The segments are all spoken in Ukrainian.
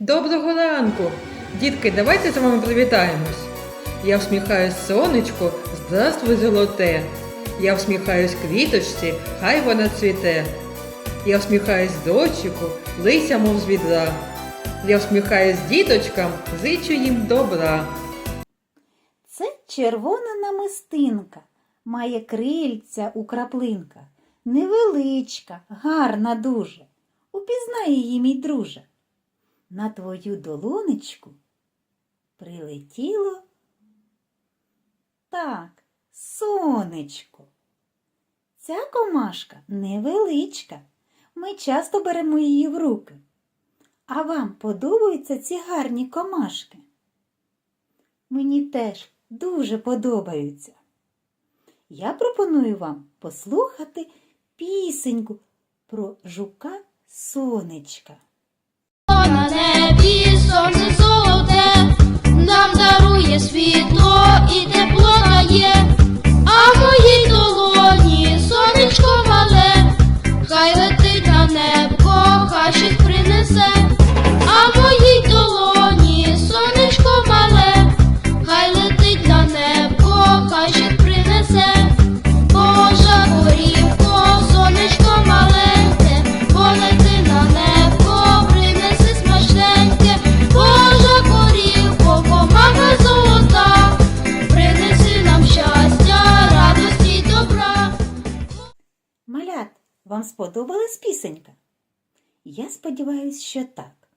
Доброго ранку! Дітки, давайте з вами привітаємось. Я всміхаюсь сонечку, здравствуй, золоте. Я всміхаюсь квіточці, хай вона цвіте. Я всміхаюсь дощику, лися, мов з відра. Я всміхаюсь діточкам, зичу їм добра. Це червона намистинка, має крильця у краплинках. Невеличка, гарна дуже. Упізнай її, мій друже. На твою долонечку прилетіло так, сонечко. Ця комашка невеличка. Ми часто беремо її в руки. А вам подобаються ці гарні комашки? Мені теж дуже подобаються. Я пропоную вам послухати пісеньку про жука сонечка. bana bir sorsuz сподобалась пісенька? Я сподіваюся, що так.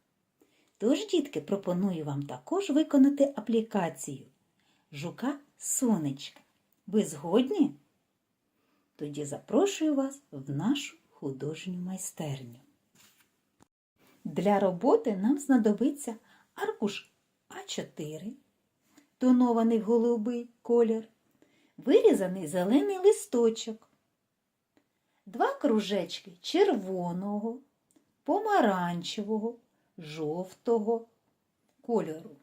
Тож, дітки, пропоную вам також виконати аплікацію Жука Сонечка. Ви згодні? Тоді запрошую вас в нашу художню майстерню. Для роботи нам знадобиться аркуш А4, тонований в голубий колір, вирізаний зелений листочок, два кружечки червоного, помаранчевого, жовтого кольору,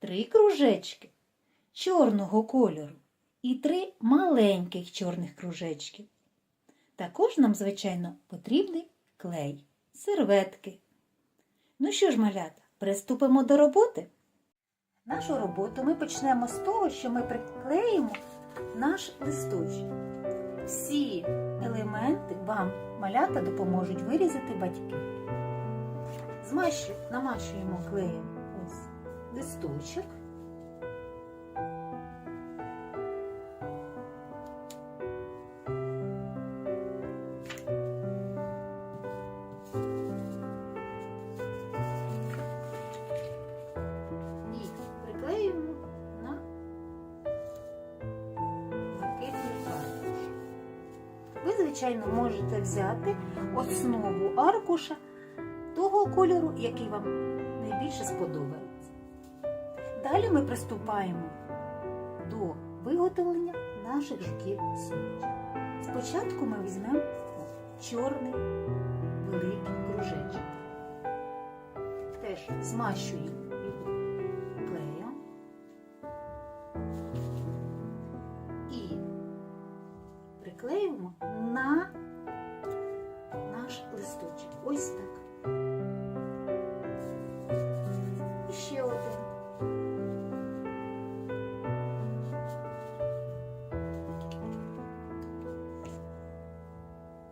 три кружечки чорного кольору і три маленьких чорних кружечки. Також нам, звичайно, потрібний клей, серветки. Ну що ж, малята, приступимо до роботи. Нашу роботу ми почнемо з того, що ми приклеїмо наш листочок. Всі елементи вам малята допоможуть вирізати батьки. Змащу, намащуємо клеєм ось листочок. Звичайно, можете взяти основу аркуша того кольору, який вам найбільше сподобається. Далі ми приступаємо до виготовлення наших жуків сонечок. Спочатку ми візьмемо чорний великий кружечок. Теж змащуємо приклеюємо на наш листочок. Ось так. І ще один.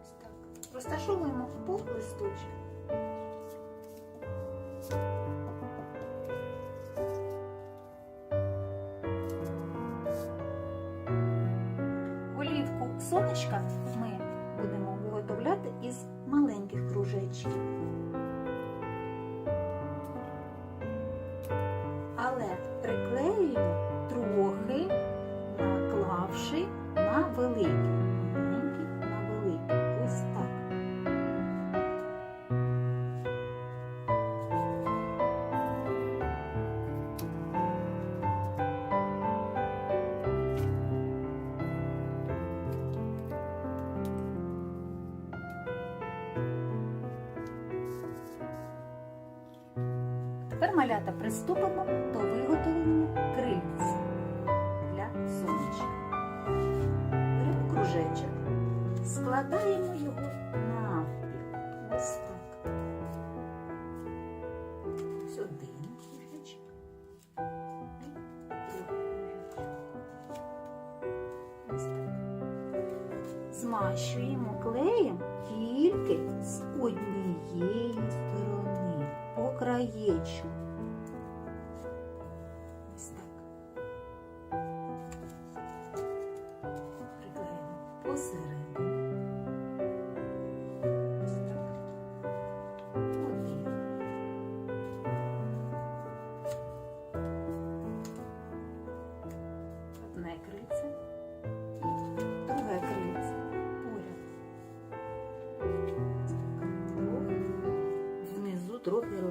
Ось так. Розташовуємо по листочку. Ми будемо виготовляти із маленьких кружечків. Але приклеюємо трохи, наклавши на великий. Малята приступимо до виготовлення крильця для сонечка. Беремо кружечок, складаємо його навпіл. Ось так. Ось один кружечок. Ось так. Змащуємо клеєм тільки з однієї сторони по краєчку.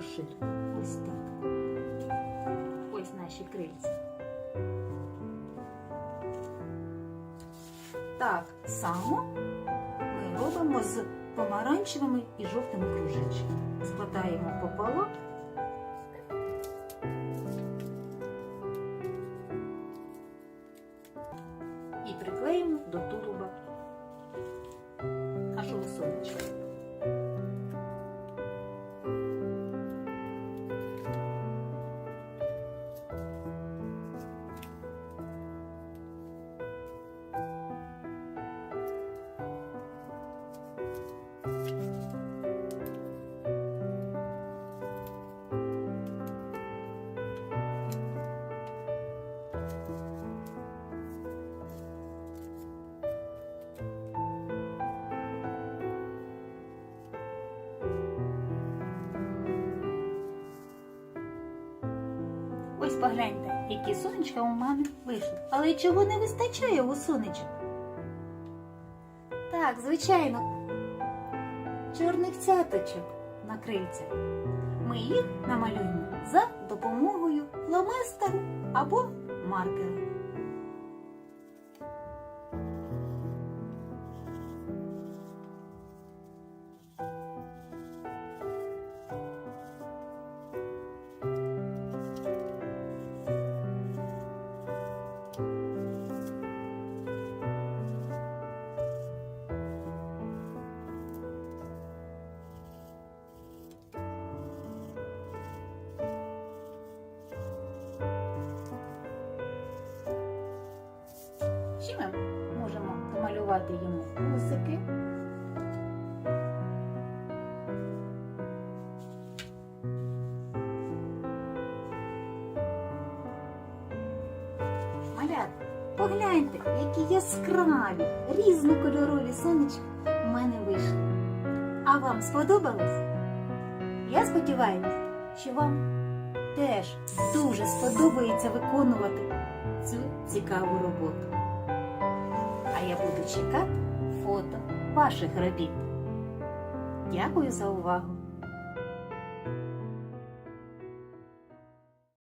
Трохи. Ось так. Ось наші крильці. Так само ми робимо з помаранчевими і жовтими кружечками. Складаємо пополам. Ось погляньте, які сонечка у мами вийшли. Але чого не вистачає у сонечок? Так, звичайно, чорних цяточок на крильцях. Ми їх намалюємо за допомогою фломастеру або маркеру. Намалювати йому вусики. Малят, погляньте, які яскраві, різнокольорові сонечки у мене вийшли. А вам сподобалось? Я сподіваюся, що вам теж дуже сподобається виконувати цю цікаву роботу. Я буду чекати фото ваших робіт. Дякую за увагу!